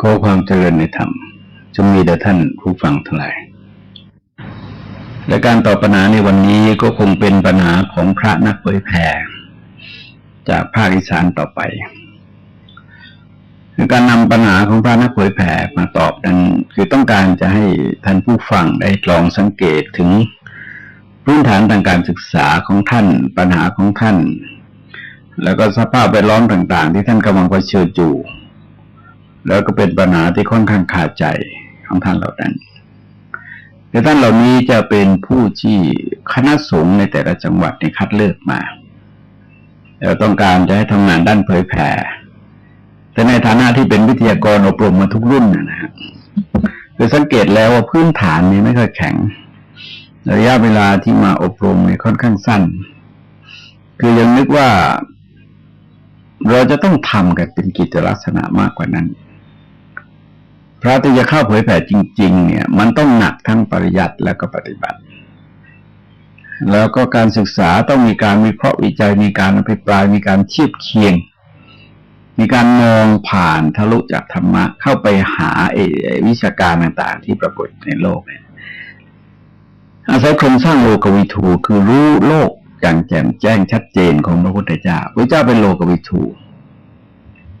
ขอความเจริญในธรรมจงมีแด่ท่านผู้ฟังทั้งหลายและการตอบปัญหาในวันนี้ก็คงเป็นปัญหาของพระนักเผยแผ่จากภาคอีสานต่อไป การนำปัญหาของพระนักเผยแผ่มาตอบนั้นคือต้องการจะให้ท่านผู้ฟังได้ลองสังเกตถึงพื้นฐานทางการศึกษาของท่าน ปัญหาของท่าน แล้วก็สภาพแวดล้อมต่าง ๆ ที่ท่านกำลังเผชิญอยู่ แล้วก็เป็นปัญหาที่ค่อนข้างขาดใจของท่านเหล่านั้นแต่ท่านเหล่านี้จะเป็นผู้ที่คณะสงฆ์ในแต่ละจังหวัดในคัดเลือกมาแล้วต้องการจะให้ทำงานด้านเผยแผ่ แต่ในฐานะที่เป็นวิทยากรอบรมมาทุกรุ่นนะฮะคือสังเกตแล้วว่าพื้นฐานนี้ไม่ค่อยแข็ง ระยะเวลาที่มาอบรมเนี่ยค่อนข้างสั้น คือยังนึกว่า เราจะต้องทำกันเป็นกิจลักษณะมากกว่านั้น พระที่จะเข้าเผยแผ่จริง ๆ เนี่ย มันต้องหนักทั้งปริยัติและก็ปฏิบัติ แล้วก็การศึกษาต้องมีการวิเคราะห์วิจัยมีการอภิปรายมีการเทียบเคียง มีการมองผ่านทะลุจากธรรมะเข้าไปหาเอวิชาการต่างๆ ที่ปรากฏในโลกเนี่ยอาศัยโครงสร้างโลกวิถูคือรู้โลกอย่างแจ่มแจ้งชัดเจนของพระพุทธเจ้าพระเจ้าเป็นโลกวิถู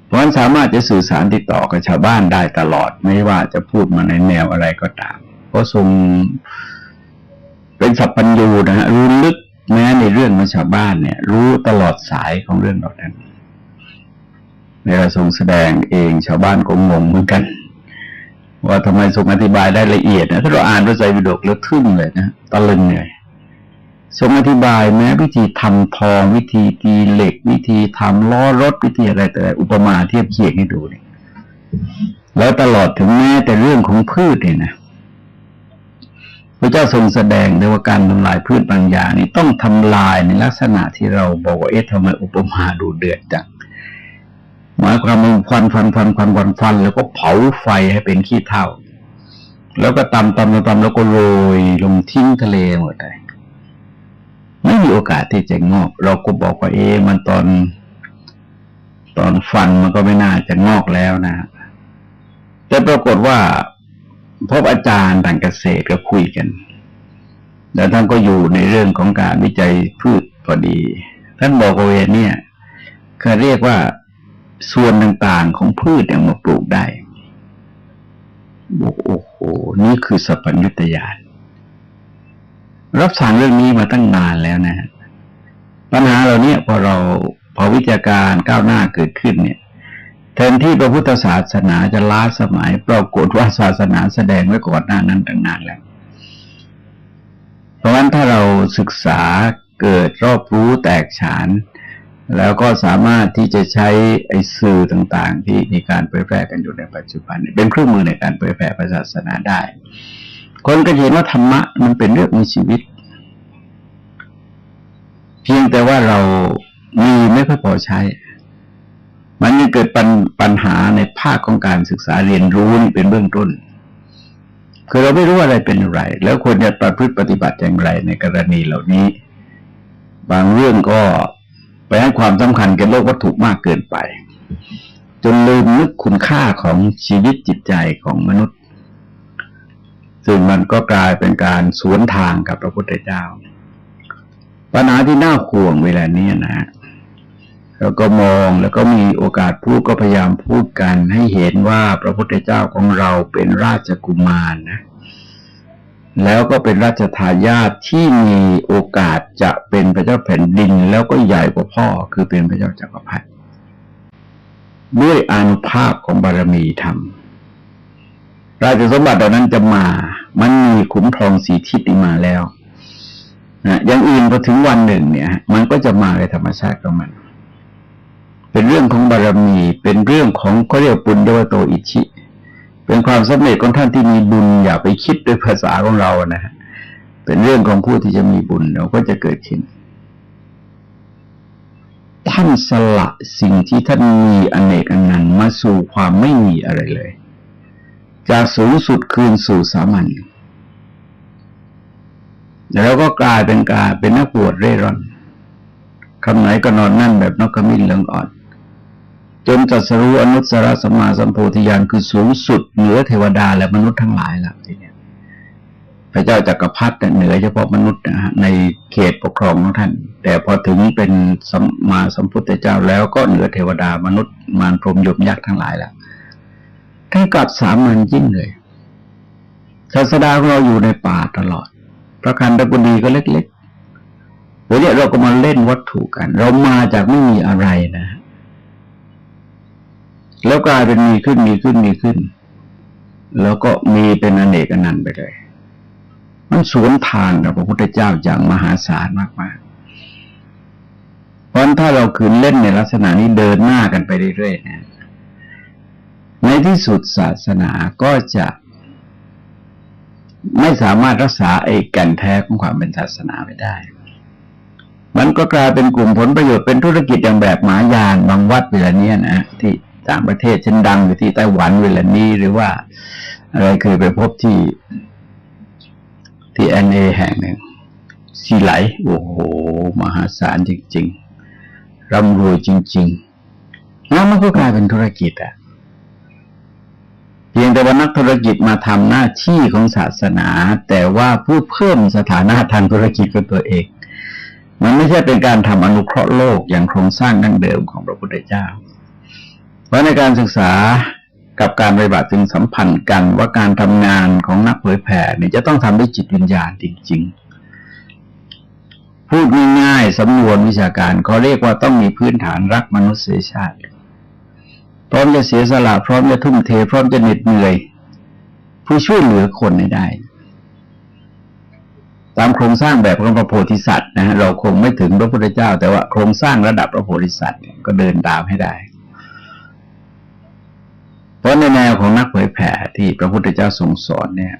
เพราะฉะนั้นสามารถจะสื่อสารติดต่อกับชาวบ้านได้ตลอดไม่ว่าจะพูดมาในแนวอะไรก็ตาม เพราะทรงเป็นสัพพัญญูนะฮะรู้ลึกแม้ในเรื่องของชาวบ้านเนี่ย รู้ตลอดสายของเรื่องเหล่านั้นเวลาทรงแสดงเองชาวบ้านก็งงเหมือนกัน ว่าทำไมทรงอธิบายได้ละเอียดนะถ้าเราอ่านพระไตรปิฎกแล้วทึ่งเลยนะตะลึงเลย ทรงอธิบายแม้วิธีทำทอง วิธีตีเหล็ก วิธีทำล้อรถวิธีอะไรแต่อุปมาเทียบเคียงให้ดูนี่แล้วตลอดถึงแม้แต่เรื่องของพืชเนี่ยนะพระเจ้าทรงแสดงด้วยว่าการทำลายพืชบางอย่างนี่ต้องทำลายในลักษณะที่เราบอกว่าเอ๊ะทำไมอุปมาดูเดือดจังหมายความว่าควันฟันฟันควันควันฟันแล้วก็เผาไฟให้เป็นขี้เถ้าแล้วก็ตำตำตำแล้วก็โรยลงทิ้งทะเลหมดเลย ไม่มีโอกาสที่จะงอก เราก็บอกว่าเอ๊มันตอน ตอนฟันมันก็ไม่น่าจะงอกแล้วนะ แต่ปรากฏว่าพบอาจารย์ทางเกษตรก็คุยกัน แล้วท่านก็อยู่ในเรื่องของการวิจัยพืชพอดี ท่านบอกว่าเนี่ยเขาเรียกว่าส่วนต่างๆของพืชเนี่ยมาปลูกได้บอกโอ้โห นี่คือสัพพัญญุตยาน รับสั่งเรื่องนี้มาตั้งนานแล้วนะ ปัญหาเหล่านี้พอเราพอวิทยาการก้าวหน้าเกิดขึ้นเนี่ยแทนที่พระพุทธศาสนาจะล้าสมัยปรากฏว่าศาสนาแสดงไว้ก่อนหน้านั้นตั้งนานแล้ว เพราะฉะนั้นถ้าเราศึกษาเกิดรอบรู้แตกฉาน แล้วก็สามารถที่จะใช้ไอ้สื่อต่าง ๆ ที่มีการเผยแพร่กันอยู่ในปัจจุบัน เป็นเครื่องมือในการเผยแพร่ศาสนาได้ คนก็เห็นว่าธรรมะมันเป็นเรื่องมีชีวิต เพียงแต่ว่าเรามีไม่ค่อยพอใช้ มันยังเกิดปัญปัญหาในภาคของการศึกษาเรียนรู้นี่เป็นเบื้องต้นคือเราไม่รู้อะไรเป็นอะไร แล้วควรจะประพฤติปฏิบัติอย่างไรในกรณีเหล่านี้ บางเรื่องก็ไปให้ความสำคัญกับโลกวัตถุมากเกินไป จนลืมนึกคุณค่าของชีวิตจิตใจของมนุษย์ ซึ่งมันก็กลายเป็นการสวนทางกับพระพุทธเจ้า ปัญหาที่น่าห่วงเวลานี้นะ แล้วก็มองแล้วก็มีโอกาสพูดก็พยายามพูดกันให้เห็นว่าพระพุทธเจ้าของเราเป็นราชกุมารนะแล้วก็เป็นราชทายาทที่มีโอกาสจะเป็นพระเจ้าแผ่นดิน แล้วก็ใหญ่กว่าพ่อคือเป็นพระเจ้าจักรพรรดิด้วยอนุภาพของบารมีธรรม ราชสมบัติเหล่านั้นจะมา มันมีขุมทองสีทิศมาแล้วนะย่างอื่นพอถึงวันหนึ่งเนี่ย มันก็จะมาในธรรมชาติของมัน เป็นเรื่องของบารรมี เป็นเรื่องของเขาเรียกปุญญวโตอิชิ เป็นความสำเร็จของท่านที่มีบุญอย่าไปคิดด้วยภาษาของเรานะฮะเป็นเรื่องของผู้ที่จะมีบุญเราก็จะเกิดขึ้น ท่านสละสิ่งที่ท่านมีอนเนกอันนั้นมาสู่ความไม่มีอะไรเลย จากสูงสุดคืนสู่สามัญแล้วก็กลายเป็นกาเป็นนักบวชเร่ร่อนคำไหนก็นอนนั่นแบบนกกระมิ้นเหลืองอ่อน จนตรัสรู้อนุสรสมาสัมโพธิญาณคือสูงสุดเหนือเทวดาและมนุษย์ทั้งหลายแล้วทีเนี้ยพระเจ้าจักรพรรดิเหนือเฉพาะมนุษย์นะฮะในเขตปกครองของท่าน แต่พอถึงเป็นสัมมาสัมพุทธเจ้าแล้วก็เหนือเทวดามนุษย์มารพรมยมยักษ์ทั้งหลายแล้ว ท่านกลับสามัญยิ่งเลยศาสดาของเราอยู่ในป่าตลอดพระคันธกุฎีก็เล็กๆเดี๋ยวนี้เราก็มาเล่นวัตถุกัน เรามาจากไม่มีอะไรนะ แล้วกลายเป็นมีขึ้นมีขึ้นมีขึ้น แล้วก็มีเป็นอเนกอนันต์ไปเลย มันสวนทางกับพระพุทธเจ้าอย่างมหาศาลมากๆเพราะถ้าเราคืนเล่นในลักษณะนี้เดินหน้ากันไปเรื่อยๆนะ ในที่สุดศาสนาก็จะไม่สามารถรักษาไอ้แก่นแท้ของความเป็นศาสนาไว้ได้ มันก็กลายเป็นกลุ่มผลประโยชน์เป็นธุรกิจอย่างแบบหมายานบางวัดเวลานี้นะที่ต่างประเทศเช่นดังอยู่ที่ไต้หวันเวลานี้หรือว่า อะไรเคยไปพบที่ที่แอนเอแห่งหนึ่งสีไหล โอ้โห มหาศาลจริง ๆร่ำรวยจริง ๆ แล้วมันก็กลายเป็นธุรกิจอะ แต่ว่านักธุรกิจมาทำหน้าที่ของศาสนา แต่ว่าผู้เพิ่มสถานะทางธุรกิจของตัวเอง มันไม่ใช่เป็นการทำอนุเคราะห์โลกอย่างโครงสร้างดั้งเดิมของพระพุทธเจ้า เพราะในการศึกษากับการปฏิบัติจึงสัมพันธ์กันว่าการทำงานของนักเผยแผ่เนี่ยจะต้องทำด้วยจิตวิญญาณจริง ๆ พูดง่ายๆสำนวนวิชาการเขาเรียกว่าต้องมีพื้นฐานรักมนุษยชาติ พร้อมจะเสียสละพร้อมจะทุ่มเท พร้อมจะเหน็ดเหนื่อย ผู้ช่วยเหลือคนให้ได้ ตามโครงสร้างแบบของพระโพธิสัตว์นะฮะเราคงไม่ถึงพระพุทธเจ้า แต่ว่าโครงสร้างระดับพระโพธิสัตว์ก็เดินตามให้ได้ เพราะในแนวของนักเผยแผ่ที่พระพุทธเจ้าทรงสอนเนี่ย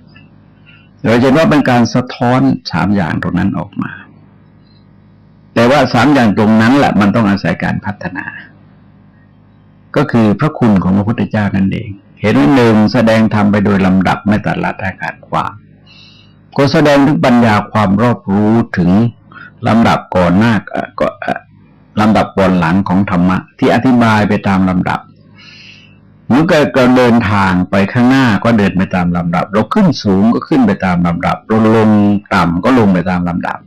เราจะว่าเป็นการสะท้อนสามอย่างตรงนั้นออกมา แต่ว่าสามอย่างตรงนั้นแหละมันต้องอาศัยการพัฒนา ก็คือพระคุณของพระพุทธเจ้านั่นเอง เห็นว่าหนึ่งแสดงธรรมไปโดยลำดับไม่ตัดละแต่ขาดความก็แสดงถึงปัญญาความรอบรู้ถึงลำดับก่อนหน้าก็ลำดับก่อนหลังของธรรมะ ที่อธิบายไปตามลำดับเมื่อเกิดเดินทางไปข้างหน้าก็เดินไปตามลำดับ เราขึ้นสูงก็ขึ้นไปตามลำดับเราลงต่ำก็ลงไปตามลำดับ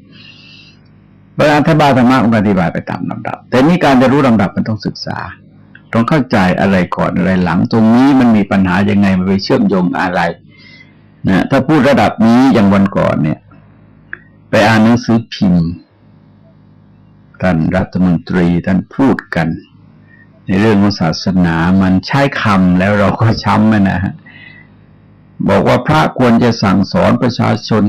เวลาอธิบายธรรมะก็อธิบายไปตามลำดับ แต่นี่การจะรู้ลำดับมันต้องศึกษา ต้องเข้าใจอะไรก่อนอะไรหลัง ตรงนี้มันมีปัญหายังไงมันไปเชื่อมโยงอะไรนะถ้าพูดระดับนี้อย่างวันก่อนเนี่ย ไปอ่านหนังสือพิมพ์ท่านรัฐมนตรีท่านพูดกัน ในเรื่องของศาสนามันใช้คำแล้วเราก็ช้ำนะฮะบอกว่าพระควรจะสั่งสอนประชาชน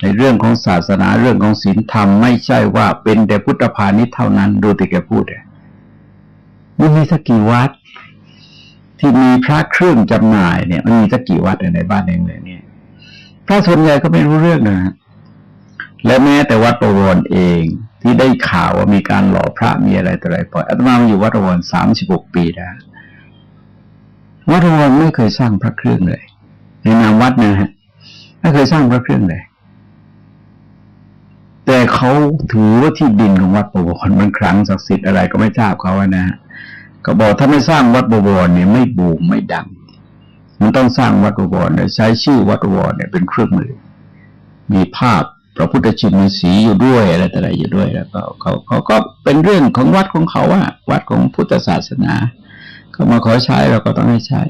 ในเรื่องของศาสนาเรื่องของศีลธรรม ไม่ใช่ว่าเป็นแต่พุทธพาณิชเท่านั้นดูต่แกพูดเลย มันมีสักกี่วัด ที่มีพระเครื่องจำหน่ายเนี่ยมันมีสักกี่วัดในบ้านเองเลยเนี่ยพระส่วนใหญ่ก็ไม่รู้เรื่องนะและแม้แต่วัดประวรเองที่ได้ข่าวว่ามีการหล่อพระมีอะไรต่ออะไรปล่อยอาตมาอยู่วัดประวรสามสิบหกปีแล้ววัดประวรไม่เคยสร้างพระเครื่องเลยในนามวัดนะฮะไม่เคยสร้างพระเครื่องเลยแต่เขาถือว่าที่ดินของวัดประวรมันครั้งศักดิ์สิทธิ์อะไรก็ไม่ทราบเขาว่านะฮะ ก็บอกถ้าไม่สร้างวัดบวรเนี่ยไม่บูมไม่ดัง มันต้องสร้างวัดบวรเนี่ยใช้ชื่อวัดบวรเนี่ยเป็นเครื่องมือ มีภาพพระพุทธชินสีอยู่ด้วยอะไรต่ออะไรอยู่ด้วยแล้วก็เขาเขาก็เป็นเรื่องของวัดของเขาว่าวัดของพุทธศาสนาเขามาขอใช้เราก็ต้องให้ใช้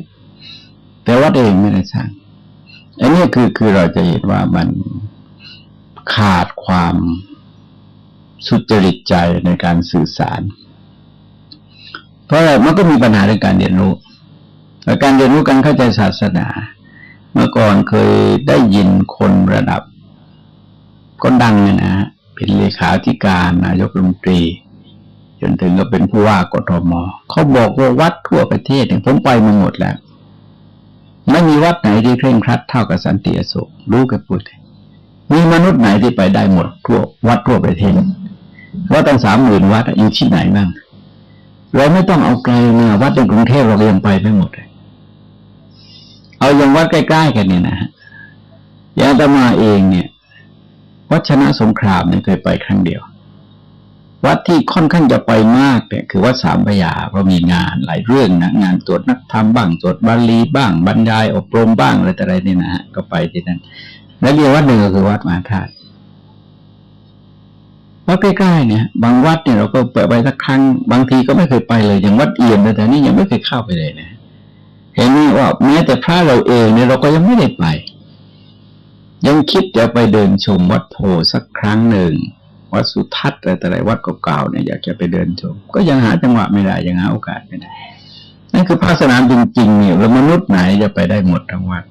แต่วัดเองไม่ได้สร้างอันนี้คือคือเราจะเห็นว่ามันขาดความสุจริตใจในการสื่อสาร เพราะอะไรมันก็มีปัญหาในการเรียนรู้การเรียนรู้การเข้าใจศาสนา เมื่อก่อนเคยได้ยินคนระดับ ก็ดังเนี่ยนะเป็นเลขาธิการนายกรัฐมนตรี จนถึงก็เป็นผู้ว่ากทมเขาบอกว่าวัดทั่วประเทศเนี่ยผมไปมาหมดแล้วไม่มีวัดไหนที่เคร่งครัดเท่ากับสันติอโศกรู้กันพูดมีมนุษย์ไหนที่ไปได้หมดทั่ววัดทั่วประเทศว่าตั้งสามหมื่นวัดอยู่ที่ไหนบ้าง เราไม่ต้องเอาไกลมาวัดในกรุงเทพเรายังไปไม่หมดเลยเอาอย่างวัดใกล้ๆกันเนี่ยนะฮะอย่างตมาเองเนี่ย วัดชนะสงครามเนี่ยเคยไปครั้งเดียว วัดที่ค่อนข้างจะไปมากเนี่ยคือวัดสามพยาเพราะมีงานหลายเรื่องนะงานตรวจนักธรรมบ้างตรวจบาลีบ้างบรรยายอบรมบ้างอะไรแต่อะไรเนี่ยนะฮะก็ไปที่นั่น แล้วเรียกวัดหนึ่งก็คือวัดมหาธาตุ วัดใกล้ๆเนี่ย บางวัดเนี่ยเราก็ไปไปสักครั้ง บางทีก็ไม่เคยไปเลยอย่างวัดเอี่ยมแต่นี่ยังไม่เคยเข้าไปเลยนะเห็นไหมว่าแม้แต่พระเราเองเนี่ยเราก็ยังไม่ได้ไป ยังคิดจะไปเดินชมวัดโพสักครั้งหนึ่งวัดสุทัศน์อะไรแต่ไรวัดเก่าๆเนี่ยอยากจะไปเดินชม ก็ยังหาจังหวะไม่ได้ยังหาโอกาสไม่ได้นั่นคือภาคสนามจริงๆเนี่ยแล้วมนุษย์ไหนจะไปได้หมดทั้งวัด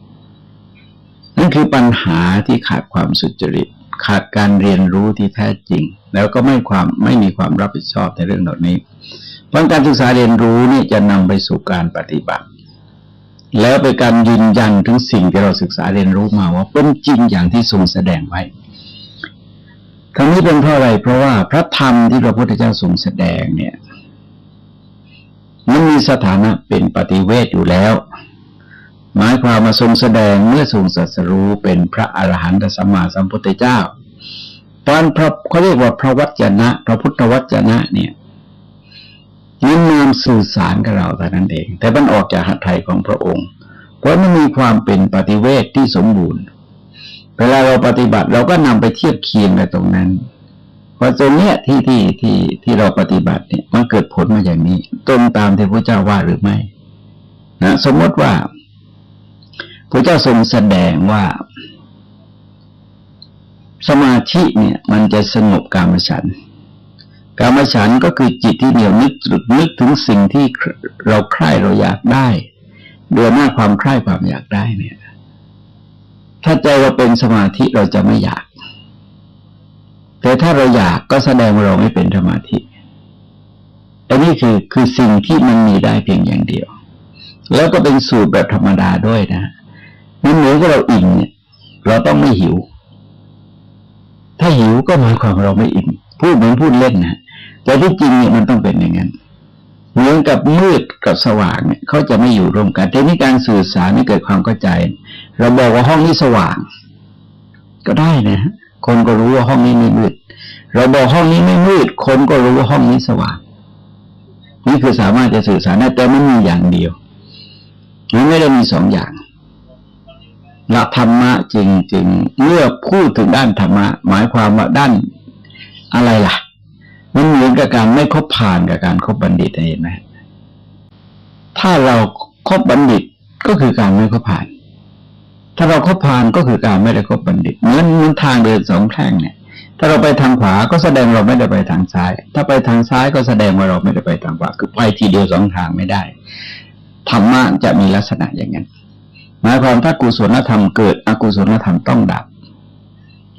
นั่นคือปัญหาที่ขาดความสุจริต ขาดการเรียนรู้ที่แท้จริง แล้วก็ไม่ความไม่มีความรับผิดชอบในเรื่องเหล่านี้เพราะการศึกษาเรียนรู้นี่จะนำไปสู่การปฏิบัติ แล้วเป็นการยืนยันถึงสิ่งที่เราศึกษาเรียนรู้มาว่าเป็นจริงอย่างที่ทรงแสดงไว้ทั้งนี้เป็นเพราะอะไรเพราะว่าพระธรรมที่พระพุทธเจ้าทรงแสดงเนี่ยมันมีสถานะเป็นปฏิเวทอยู่แล้ว หมายความมาทรงแสดงเมื่อทรงสัสรู้เป็นพระอรหันตสัมมาสัมพุทธเจ้า ตอนพระเขาเรียกว่าพระวจนะ พระพุทธวจนะเนี่ยนินามสื่อสารกับเราแต่นั้นเอง แต่มันออกจากหัตถ์ไทยของพระองค์ เพราะมันมีความเป็นปฏิเวทที่สมบูรณ์ เวลาเราปฏิบัติเราก็นำไปเทียบเคียงกับตรงนั้นพอตรงเนี้ยที่ที่ที่ที่เราปฏิบัติเนี่ยมันเกิดผลมาอย่างนี้ ตรงตามที่พระเจ้าว่าหรือไม่นะสมมติว่าพระเจ้าทรงแสดงว่า สมาธิเนี่ยมันจะสงบกามฉันกามฉันก็คือจิตที่เหนียวนึกตรึกนึกถึงสิ่งที่เราใคร่เราอยากได้เดือหน้าความใคร่ความอยากได้เนี่ย ถ้าใจเราเป็นสมาธิเราจะไม่อยาก แต่ถ้าเราอยากก็แสดงว่าเราไม่เป็นสมาธิอันนี้คือคือสิ่งที่มันมีได้เพียงอย่างเดียว แล้วก็เป็นสูตรแบบธรรมดาด้วยนะมันเหมือนกับเราอิ่มเนี่ย เราต้องไม่หิว ถ้าหิวก็หมายความเราไม่อิ่มพูดเหมือนพูดเล่นนะแต่ที่จริงเนี่ยมันต้องเป็นอย่างนั้นเหมือนกับมืดกับสว่างเนี่ยเขาจะไม่อยู่ร่วมกันแต่นี่การสื่อสารนี่เกิดความเข้าใจ เราบอกว่าห้องนี้สว่าง ก็ได้นะคนก็รู้ว่าห้องนี้ไม่มืด เราบอกห้องนี้ไม่มืด คนก็รู้ว่าห้องนี้สว่าง นี่คือสามารถจะสื่อสารได้แต่ไม่มีอย่างเดียวมันไม่ได้มีสองอย่าง หลักธรรมะจริง ๆ เมื่อพูดถึงด้านธรรมะ หมายความว่าด้านอะไรล่ะ มันเหมือนกับการไม่คบผ่านกับการคบบัณฑิตเห็นไหมถ้าเราคบบัณฑิตก็คือการไม่คบผ่าน ถ้าเราคบผ่านก็คือการไม่ได้คบบัณฑิต เหมือนเหมือนทางเดินสองแพร่งเนี่ย ถ้าเราไปทางขวาก็แสดงเราไม่ได้ไปทางซ้าย ถ้าไปทางซ้ายก็แสดงว่าเราไม่ได้ไปทางขวา คือไปทีเดียวสองทางไม่ได้ ธรรมะจะมีลักษณะอย่างนั้น หมายความถ้ากุศลธรรมเกิดอกุศลธรรมต้องดับ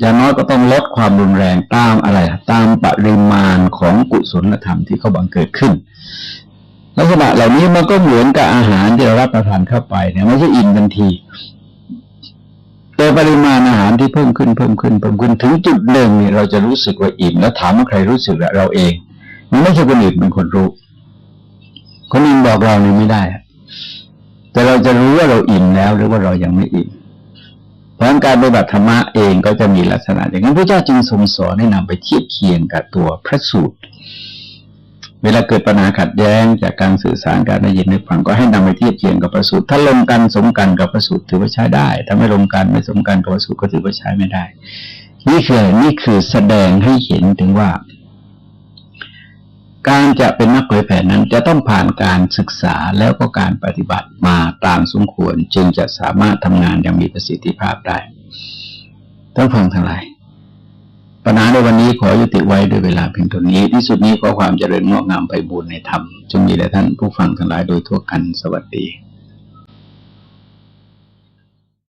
อย่างน้อยก็ต้องลดความรุนแรงตามอะไร ตามปริมาณของกุศลธรรมที่เขาบังเกิดขึ้น ลักษณะเหล่านี้มันก็เหมือนกับอาหารที่เรารับประทานเข้าไปเนี่ยไม่ใช่อิ่มทันทีแต่ปริมาณอาหารที่เพิ่มขึ้นเพิ่มขึ้นเพิ่มขึ้นถึงจุดหนึ่งเนี่เราจะรู้สึกว่าอิ่มแล้วถามว่าใครรู้สึกเราเองมันไม่ใช่คนอื่นเป็นคนรู้คนอื่นบอกเราเนี่ยไม่ได้ แต่เราจะรู้ว่าเราอิ่มแล้วหรือว่าเรายังไม่อิ่มเพราะการปฏิบัติธรรมะเองก็จะมีลักษณะ อย่างนั้นพระเจ้าจึงทรงสอนให้นำไปเทียบเคียงกับตัวพระสูตร เวลาเกิดปัญหาขัดแย้งจากการสื่อสารการได้ยินได้ฟังก็ให้นำไปเทียบเคียงกับพระสูตร ถ้าลงกันสมกันกับพระสูตรถือว่าใช้ได้ ถ้าไม่ลงกันไม่สมกันกับพระสูตรก็ถือว่าใช้ไม่ได้ นี่คือนี่คือแสดงให้เห็นถึงว่า การจะเป็นนักเผยแผ่นั้นจะต้องผ่านการศึกษาแล้วก็การปฏิบัติมาตามสมควร จึงจะสามารถทำงานอย่างมีประสิทธิภาพได้ต้องฟังทั้งหลายปัญหาในวันนี้ขอยุติไว้ด้วยเวลาเพียงเท่านี้ ที่สุดนี้ขอความเจริญงอกงามไปบูรณนธรรมจงมีแด่ท่านผู้ฟังทั้งหลายโดยทั่วกันสวัสดี